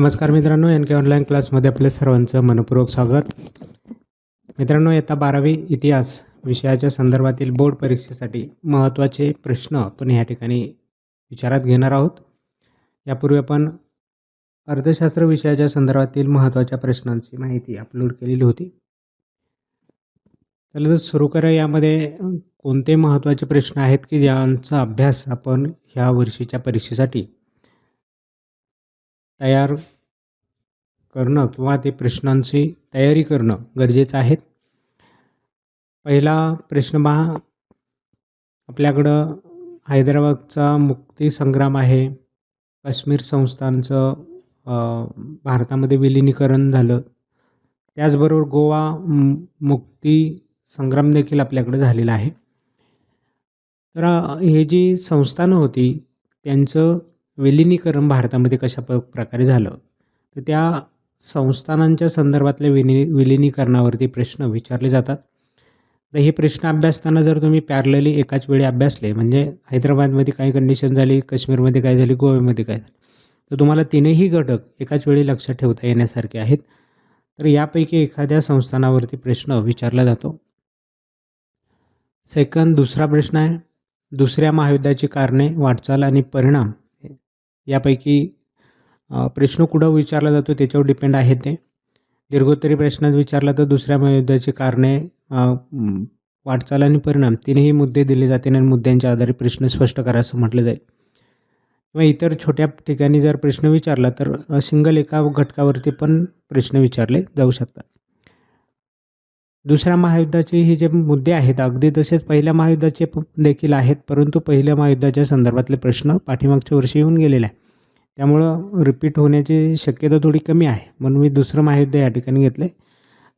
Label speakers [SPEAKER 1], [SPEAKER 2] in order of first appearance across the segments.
[SPEAKER 1] नमस्कार मित्रांनो एन के ऑनलाईन क्लासमध्ये आपले सर्वांचं मनपूर्वक स्वागत. मित्रांनो येता बारावी इतिहास विषयाच्या संदर्भातील बोर्ड परीक्षेसाठी महत्त्वाचे प्रश्न आपण ह्या ठिकाणी विचारात घेणार आहोत. यापूर्वी आपण अर्थशास्त्र विषयाच्या संदर्भातील महत्त्वाच्या प्रश्नांची माहिती अपलोड केलेली होती. चला तर सुरू करा यामध्ये कोणते महत्त्वाचे प्रश्न आहेत की ज्यांचा अभ्यास आपण ह्या वर्षीच्या परीक्षेसाठी तयार करणं किंवा ते प्रश्नांची तयारी करणं गरजेचं आहे. पहिला प्रश्न पहा आपल्याकडं हैदराबादचा मुक्तीसंग्राम आहे. काश्मीर संस्थांचं भारतामध्ये विलिनीकरण झालं. त्याचबरोबर गोवा मुक्ती संग्राम देखील आपल्याकडे झालेला आहे. तर हे जी संस्थानं होती त्यांचं विलिनीकरण भारतामध्ये कशा प प्रकारे झालं? तर त्या संस्थानांच्या संदर्भातल्या विनि विलिनीकरणावरती प्रश्न विचारले जातात. तर हे प्रश्न अभ्यासताना जर तुम्ही पॅरलली एकाच वेळी अभ्यासले म्हणजे हैदराबादमध्ये काय कंडिशन झाली काश्मीरमध्ये काय झाली गोव्यामध्ये काय झाली तर तुम्हाला तीनही घटक एकाच वेळी लक्षात ठेवता येण्यासारखे आहेत. तर यापैकी एखाद्या संस्थानावरती प्रश्न विचारला जातो. सेकंद दुसरा प्रश्न आहे. दुसऱ्या महायुद्धाची कारणे वाटचाल आणि परिणाम. यापैकी प्रश्न कुठं विचारला जातो त्याच्यावर डिपेंड आहे ते. दीर्घोत्तरी प्रश्नात विचारला तर दुसऱ्या महायुद्धाची कारणे वाटचाल आणि परिणाम. तीनही मुद्दे दिले जातील आणि मुद्द्यांच्या आधारे प्रश्न स्पष्ट करा असं म्हटलं जाईल. किंवा इतर छोट्या ठिकाणी जर प्रश्न विचारला तर सिंगल एका घटकावरती पण प्रश्न विचारले जाऊ शकतात. दुसऱ्या महायुद्धाचे हे जे मुद्दे आहेत अगदी तसेच पहिल्या महायुद्धाचे देखील आहेत परंतु पहिल्या महायुद्धाच्या संदर्भातले प्रश्न पाठीमागच्या वर्षी येऊन गेलेले आहे त्यामुळं रिपीट होण्याची शक्यता थोडी कमी आहे. म्हणून मी दुसरं महायुद्ध या ठिकाणी घेतलं आहे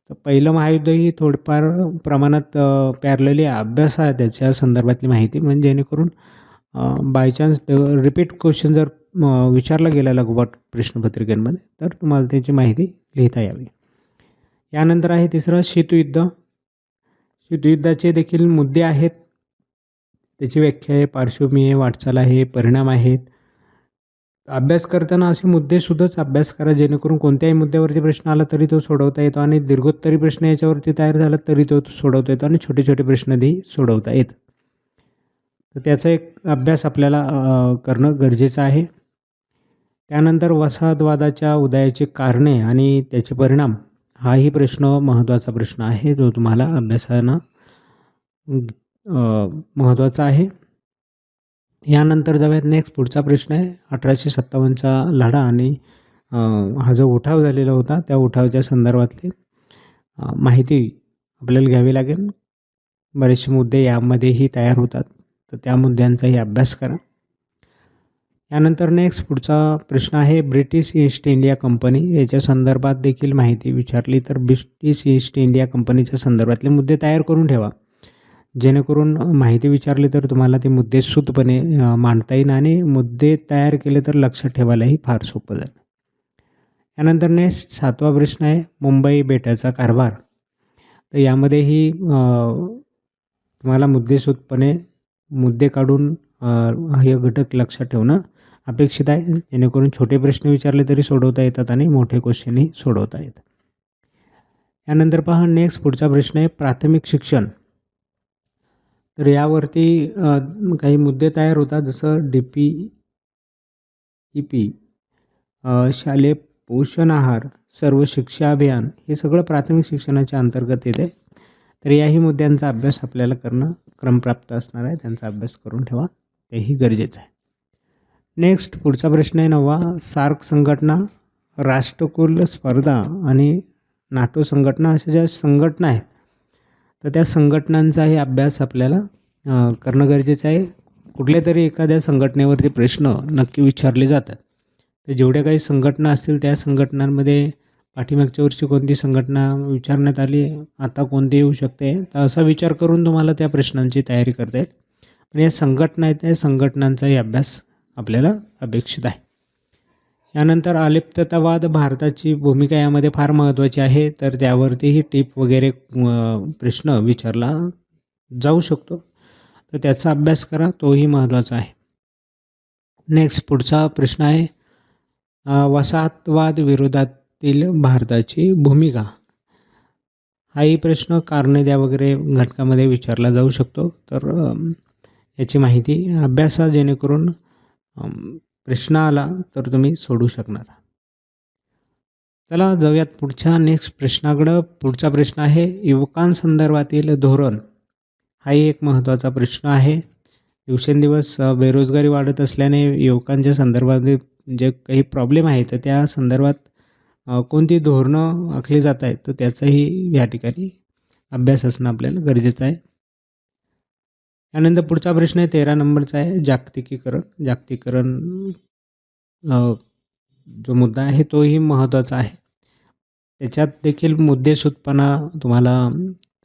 [SPEAKER 1] तर पहिलं महायुद्ध ही थोडंफार प्रमाणात पॅरलेली अभ्यास आहे त्याच्या संदर्भातली माहिती. म्हणजे जेणेकरून बाय चान्स रिपीट क्वेश्चन जर विचारला गेला लगोबाट प्रश्नपत्रिकेमध्ये तर तुम्हाला त्याची माहिती लिहिता यावी. यानंतर आहे तिसरं शीतयुद्ध. शीतयुद्धाचे देखील मुद्दे आहेत. त्याची व्याख्या आहे पार्श्वभूमी आहे वाटचाल आहे परिणाम आहेत. अभ्यास करताना असे मुद्देसुद्धाच अभ्यास करा जेणेकरून कोणत्याही मुद्द्यावरती प्रश्न आला तरी तो सोडवता येतो आणि दीर्घोत्तरी प्रश्न याच्यावरती तयार झाला तरी तो सोडवता येतो आणि छोटे छोटे प्रश्नही सोडवता येतात. तर त्याचा एक अभ्यास आपल्याला करणं गरजेचं आहे. त्यानंतर वसाहतवादाच्या उदयाची कारणे आणि त्याचे परिणाम. हाही प्रश्न महत्त्वाचा प्रश्न आहे जो तुम्हाला अभ्यासानं महत्त्वाचा आहे. यानंतर जाऊयात नेक्स्ट पुढचा प्रश्न आहे. अठराशे सत्तावन्नचा लढा आणि हा जो उठाव झालेला होता त्या उठावाच्या संदर्भातली माहिती आपल्याला घ्यावी लागेल. बरेचसे मुद्दे यामध्येही तयार होतात. तर त्या मुद्द्यांचाही अभ्यास करा. यानंतर नेक्स्ट पुढचा प्रश्न आहे ब्रिटिश ईस्ट इंडिया कंपनी याच्या संदर्भात देखील माहिती विचारली. तर ब्रिटिश ईस्ट इंडिया कंपनीच्या संदर्भातले मुद्दे तयार करून ठेवा. जेणेकरून माहिती विचारली तर तुम्हाला ते मुद्दे सूतपणे मांडता येईल आणि मुद्दे तयार केले तर लक्षात ठेवायलाही फार सोपं जाईल. यानंतर नेक्स्ट सातवा प्रश्न आहे मुंबई बेटाचा कारभार. तर यामध्येही तुम्हाला मुद्देसूदपणे मुद्दे काढून हे घटक लक्षात ठेवणं अपेक्षित आहे. जेणेकरून छोटे प्रश्न विचारले तरी सोडवता येतात आणि मोठे क्वेश्चनही सोडवता येतात. यानंतर पहा नेक्स्ट पुढचा प्रश्न आहे प्राथमिक शिक्षण. तर यावरती काही मुद्दे तयार होतात जसं डी पी ई पी शालेय पोषण आहार सर्व शिक्षा अभियान हे सगळं प्राथमिक शिक्षणाच्या अंतर्गत येते. तर याही मुद्द्यांचा अभ्यास आपल्याला करणं क्रमप्राप्त असणार आहे. त्यांचा अभ्यास करून ठेवा तेही गरजेचं आहे. नेक्स्ट पुढचा प्रश्न आहे नववा. सार्क संघटना राष्ट्रकुल स्पर्धा आणि नाटो संघटना अशा ज्या संघटना आहेत तर त्या संघटनांचाही अभ्यास आपल्याला करणं गरजेचं आहे. कुठल्या तरी एखाद्या संघटनेवरती प्रश्न नक्की विचारले जातात. तर जेवढ्या काही संघटना असतील त्या संघटनांमध्ये पाठीमागच्या वर्षी कोणती संघटना विचारण्यात आली आता कोणती येऊ शकते तर असा विचार करून तुम्हाला त्या प्रश्नांची तयारी करता येईल. पण या संघटना आहेत त्या संघटनांचाही अभ्यास आपल्याला अपेक्षित आहे. यानंतर अलिप्ततावाद भारताची भूमिका यामध्ये फार महत्त्वाची आहे तर त्यावरतीही टीप वगैरे प्रश्न विचारला जाऊ शकतो. तर त्याचा अभ्यास करा तोही महत्त्वाचा आहे. नेक्स्ट पुढचा प्रश्न आहे. वसाहतवाद विरोधातील भारताची भूमिका. हाही प्रश्न कारणे द्या वगैरे घटकामध्ये विचारला जाऊ शकतो. तर याची माहिती अभ्यासा जेणेकरून प्रश्न आला तर तुम्ही सोडू शकणार. चला जाऊयात पुढच्या नेक्स्ट प्रश्नाकडं. पुढचा प्रश्न आहे युवकांसंदर्भातील धोरण. हाही एक महत्त्वाचा प्रश्न आहे. दिवसेंदिवस बेरोजगारी वाढत असल्याने युवकांच्या संदर्भात जे काही प्रॉब्लेम आहे तर त्या संदर्भात कोणती धोरणं आखली जात आहेत तर त्याचाही या ठिकाणी अभ्यास असणं आपल्याला गरजेचं आहे. त्यानंतर पुढचा प्रश्न आहे तेरा नंबरचा आहे जागतिकीकरण. जागतिकीकरण जो मुद्दा आहे तोही महत्त्वाचा आहे. त्याच्यात देखील मुद्देसूदपणा तुम्हाला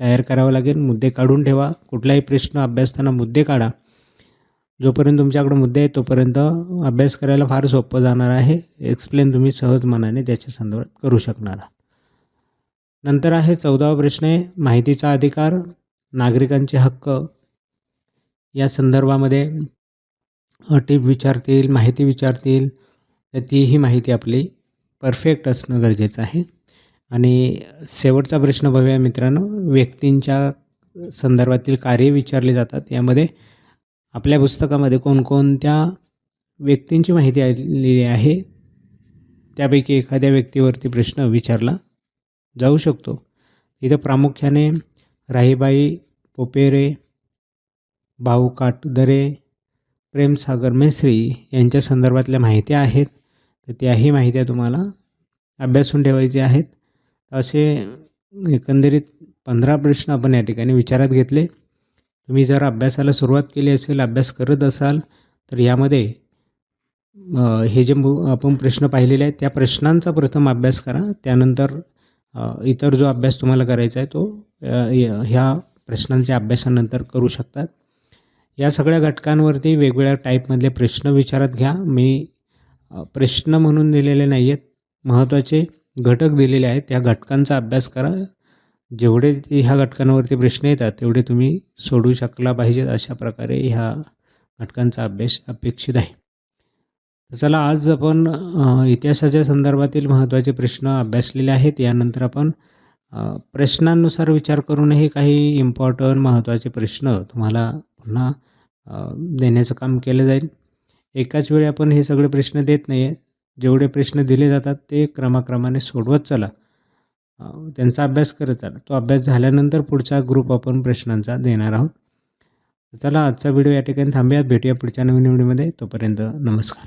[SPEAKER 1] तयार करावा लागेल. मुद्दे काढून ठेवा. कुठलाही प्रश्न अभ्यासताना मुद्दे काढा. जोपर्यंत तुमच्याकडे मुद्दे आहेत तोपर्यंत अभ्यास करायला फार सोपं जाणार आहे. एक्सप्लेन तुम्ही सहज मनाने त्याच्या संदर्भात करू शकणार नंतर आहे चौदावा प्रश्न आहे माहितीचा अधिकार नागरिकांचे हक्क या संदर्भामध्ये टीप विचारतील माहिती विचारतील तर तीही माहिती आपली परफेक्ट असणं गरजेचं आहे. आणि शेवटचा प्रश्न बघूया मित्रांनो व्यक्तींच्या संदर्भातील कार्य विचारले जातात यामध्ये आपल्या पुस्तकामध्ये कोणकोणत्या व्यक्तींची माहिती आलेली आहे त्यापैकी एखाद्या व्यक्तीवरती प्रश्न विचारला जाऊ शकतो. इथं प्रामुख्याने राहीबाई पोपेरे भाऊ काटदरे प्रेमसागर मेस्त्री यांच्या संदर्भातल्या माहित्या आहेत. तर त्याही माहित्या तुम्हाला अभ्यासून ठेवायचे आहेत. असे एकंदरीत पंधरा प्रश्न आपण या ठिकाणी विचारात घेतले. तुम्ही जर अभ्यासाला सुरुवात केली असेल अभ्यास करत असाल तर यामध्ये हे जे मु आपण प्रश्न पाहिलेले आहेत त्या प्रश्नांचा प्रथम अभ्यास करा. त्यानंतर इतर जो अभ्यास तुम्हाला करायचा आहे तो य- ह्या प्रश्नांच्या अभ्यासानंतर करू शकतात. या सगळ्या घटकांवरती वेगवेगळ्या टाईपमधले प्रश्न विचारात घ्या. मी प्रश्न म्हणून दिलेले नाही आहेत महत्त्वाचे घटक दिलेले आहेत. त्या घटकांचा अभ्यास करा. जेवढे ह्या घटकांवरती प्रश्न येतात तेवढे तुम्ही सोडू शकला पाहिजेत अशा प्रकारे ह्या घटकांचा अभ्यास अपेक्षित आहे. चला आज आपण इतिहासाच्या संदर्भातील महत्त्वाचे प्रश्न अभ्यासलेले आहेत. यानंतर आपण प्रश्नांनुसार विचार करूनही काही इम्पॉर्टंट महत्त्वाचे प्रश्न तुम्हाला पुन्हा देण्याचं काम केलं जाईल. एकाच वेळी आपण हे सगळे प्रश्न देत नाही आहे जेवढे प्रश्न दिले जातात ते क्रमाक्रमाने सोडवत चला. त्यांचा अभ्यास करत चला. तो अभ्यास झाल्यानंतर पुढचा ग्रुप आपण प्रश्नांचा देणार आहोत. चला आजचा व्हिडिओ या ठिकाणी थांबूयात. भेटूया पुढच्या नवीन व्हिडिओमध्ये तोपर्यंत नमस्कार.